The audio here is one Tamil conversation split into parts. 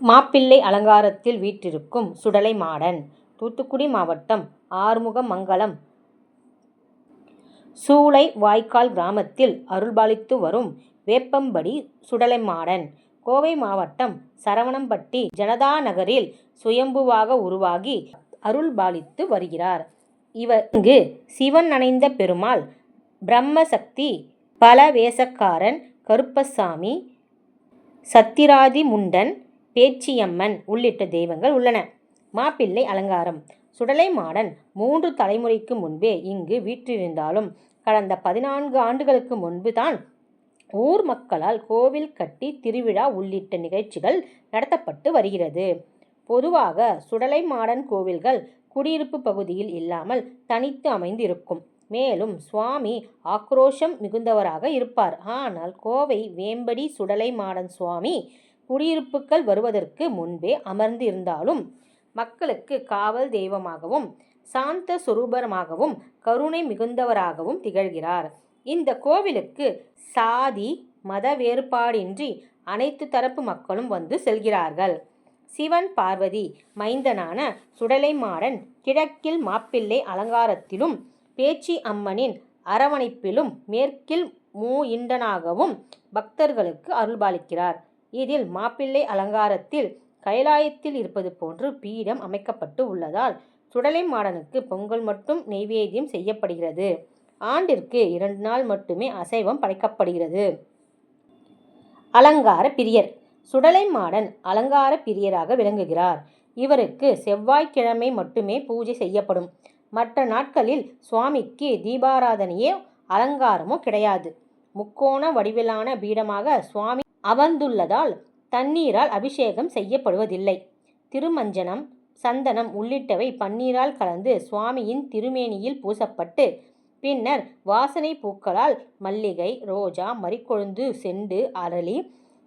மாப்பிள்ளை அலங்காரத்தில் வீற்றிருக்கும் சுடலை மாடன் தூத்துக்குடி மாவட்டம் ஆறுமுகமங்கலம் சூளைவாய்க்கால் கிராமத்தில் அருள்பாலித்து வரும் வேப்பம்படி சுடலைமாடன் கோவை மாவட்டம் சரவணம்பட்டி ஜனதா நகரில் சுயம்புவாக உருவாகி அருள்பாலித்து வருகிறார். இவர் இங்கு சிவன் அணைந்த பெருமாள் பிரம்மசக்தி பல வேசக்காரன் கருப்பசாமி சத்திராதி முண்டன் பேச்சியம்மன் உள்ளிட்ட தெய்வங்கள் உள்ளன. மாப்பிள்ளை அலங்காரம் சுடலைமாடன் மூன்று தலைமுறைக்கு முன்பே இங்கு வீற்றிருந்தாலும் கடந்த பதினான்கு ஆண்டுகளுக்கு முன்பு தான் ஊர் மக்களால் கோவில் கட்டி திருவிழா உள்ளிட்ட நிகழ்ச்சிகள் நடத்தப்பட்டு வருகிறது. பொதுவாக சுடலைமாடன் கோவில்கள் குடியிருப்பு பகுதியில் இல்லாமல் தனித்து அமைந்து இருக்கும். மேலும் சுவாமி ஆக்ரோஷம் மிகுந்தவராக இருப்பார். ஆனால் கோவை வேம்படி சுடலைமாடன் சுவாமி குடியிருப்புகள் வருவதற்கு முன்பே அமர்ந்து இருந்தாலும் மக்களுக்கு காவல் தெய்வமாகவும் சாந்த சொரூபமாகவும் கருணை மிகுந்தவராகவும் திகழ்கிறார். இந்த கோவிலுக்கு சாதி மத வேறுபாடின்றி அனைத்து தரப்பு மக்களும் வந்து செல்கிறார்கள். சிவன் பார்வதி மைந்தனான சுடலைமாடன் கிழக்கில் மாப்பிள்ளை அலங்காரத்திலும் பேச்சி அம்மனின் அரவணைப்பிலும் மேற்கில் மூ இண்டனாகவும் பக்தர்களுக்கு அருள்பாலிக்கிறார். இதில் மாப்பிள்ளை அலங்காரத்தில் கைலாயத்தில் இருப்பது போன்று பீடம் அமைக்கப்பட்டு உள்ளதால் சுடலை மாடனுக்கு பொங்கல் மட்டும் நெய்வேத்தியம் செய்யப்படுகிறது. ஆண்டிற்கு இரண்டு நாள் மட்டுமே அசைவம் படைக்கப்படுகிறது. அலங்கார பிரியர் சுடலை மாடன் அலங்கார பிரியராக விளங்குகிறார். இவருக்கு செவ்வாய்க்கிழமை மட்டுமே பூஜை செய்யப்படும். மற்ற நாட்களில் சுவாமிக்கு தீபாராதனையே அலங்காரமோ கிடையாது. முக்கோண வடிவிலான பீடமாக சுவாமி அமர்ந்துள்ளதால் தண்ணீரால் அபிஷேகம் செய்யப்படுவதில்லை. திருமஞ்சனம் சந்தனம் உள்ளிட்டவை பன்னீரால் கலந்து சுவாமியின் திருமேனியில் பூசப்பட்டு பின்னர் வாசனை பூக்களால் மல்லிகை ரோஜா மரிக்கொழுந்து செண்டு அரளி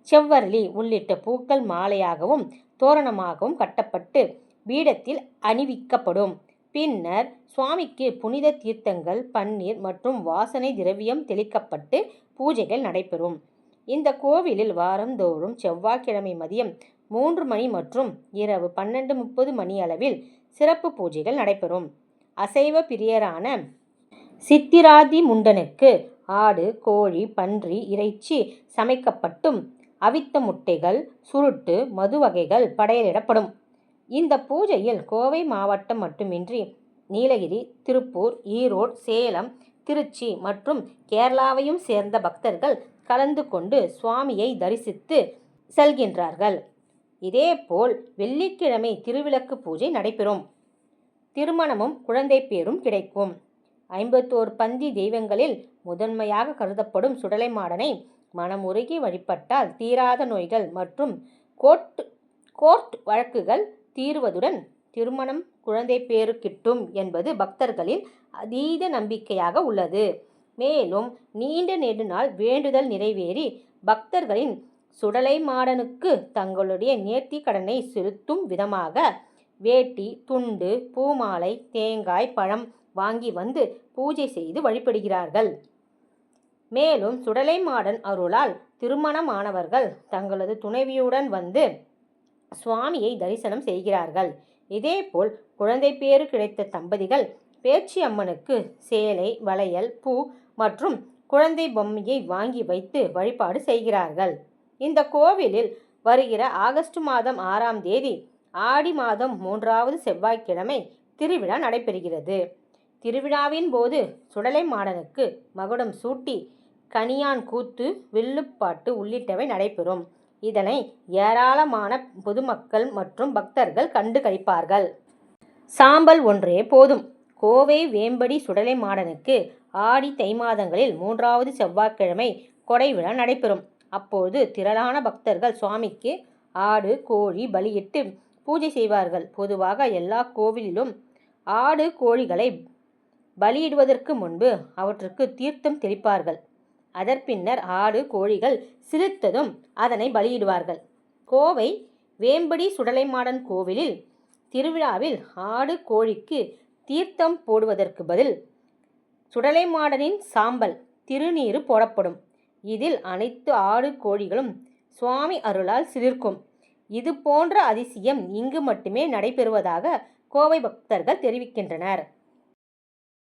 செவ்வரளி உள்ளிட்ட பூக்கள் மாலையாகவும் தோரணமாகவும் கட்டப்பட்டு பீடத்தில் அணிவிக்கப்படும். பின்னர் சுவாமிக்கு புனித தீர்த்தங்கள் பன்னீர் மற்றும் வாசனை திரவியம் தெளிக்கப்பட்டு பூஜைகள் நடைபெறும். இந்த கோவிலில் வாரந்தோறும் செவ்வாய்க்கிழமை மதியம் மூன்று மணி மற்றும் இரவு பன்னெண்டு முப்பது மணி அளவில் சிறப்பு பூஜைகள் நடைபெறும். அசைவ பிரியரான சித்திராதி முண்டனுக்கு ஆடு கோழி பன்றி இறைச்சி சமைக்கப்பட்டும் அவித்த முட்டைகள் சுருட்டு மது வகைகள் படையலிடப்படும். இந்த பூஜையில் கோவை மாவட்டம் மட்டுமின்றி நீலகிரி திருப்பூர் ஈரோடு சேலம் திருச்சி மற்றும் கேரளாவையும் சேர்ந்த பக்தர்கள் கலந்து கொண்டு சுவாமியை தரிசித்து செல்கின்றார்கள். இதேபோல் வெள்ளிக்கிழமை திருவிளக்கு பூஜை நடைபெறும். திருமணமும் குழந்தை பேரும் கிடைக்கும். ஐம்பத்தோரு பந்தி தெய்வங்களில் முதன்மையாக கருதப்படும் சுடலை மாடனை மனமுருகி வழிபட்டால் தீராத நோய்கள் மற்றும் கோர்ட் கோர்ட் வழக்குகள் தீர்வதுடன் திருமணம் குழந்தைப்பேறு கிட்டும் என்பது பக்தர்களின் அதீத நம்பிக்கையாக உள்ளது. மேலும் நீண்ட நெடுநாள் வேண்டுதல் நிறைவேறி பக்தர்களின் சுடலைமாடனுக்கு தங்களுடைய நேர்த்திக்கடனை செலுத்தும் விதமாக வேட்டி துண்டு பூமாலை தேங்காய் பழம் வாங்கி வந்து பூஜை செய்து வழிபடுகிறார்கள். மேலும் சுடலைமாடன் அருளால் திருமணமானவர்கள் தங்களது துணைவியுடன் வந்து சுவாமியை தரிசனம் செய்கிறார்கள். இதேபோல் குழந்தை பேறு கிடைத்த தம்பதிகள் பேச்சி அம்மனுக்கு சேலை வளையல் பூ மற்றும் குழந்தை பொம்மையை வாங்கி வைத்து வழிபாடு செய்கிறார்கள். இந்த கோவிலில் வருகிற ஆகஸ்ட் மாதம் ஆறாம் தேதி ஆடி மாதம் மூன்றாவது செவ்வாய்க்கிழமை திருவிழா நடைபெறுகிறது. திருவிழாவின் போது சுடலை மாடனுக்கு மகுடம் சூட்டி கனியான் கூத்து வில்லுப்பாட்டு உள்ளிட்டவை நடைபெறும். இதனை ஏராளமான பொதுமக்கள் மற்றும் பக்தர்கள் கண்டு களிப்பார்கள். சாம்பல் ஒன்றே போதும்! கோவை வேம்படி சுடலை மாடனுக்கு ஆடி தை மாதங்களில் மூன்றாவது செவ்வாய்க்கிழமை கொடைவிழா நடைபெறும். அப்போது திரளான பக்தர்கள் சுவாமிக்கு ஆடு கோழி பலியிட்டு பூஜை செய்வார்கள். பொதுவாக எல்லா கோவிலிலும் ஆடு கோழிகளை பலியிடுவதற்கு முன்பு அவற்றுக்கு தீர்த்தம் தெளிப்பார்கள். அதற்பின்னர் ஆடு கோழிகள் சிரித்ததும் அதனை பலியிடுவார்கள். கோவை வேம்படி சுடலைமாடன் கோவிலில் திருவிழாவில் ஆடு கோழிக்கு தீர்த்தம் போடுவதற்கு பதில் சுடலை மாடனின் சாம்பல் திருநீறு போடப்படும். இதில் அனைத்து ஆடு கோழிகளும் சுவாமி அருளால் சிலிர்க்கும். இது போன்ற அதிசயம் இங்கு மட்டுமே நடைபெறுவதாக கோவை பக்தர்கள் தெரிவிக்கின்றனர்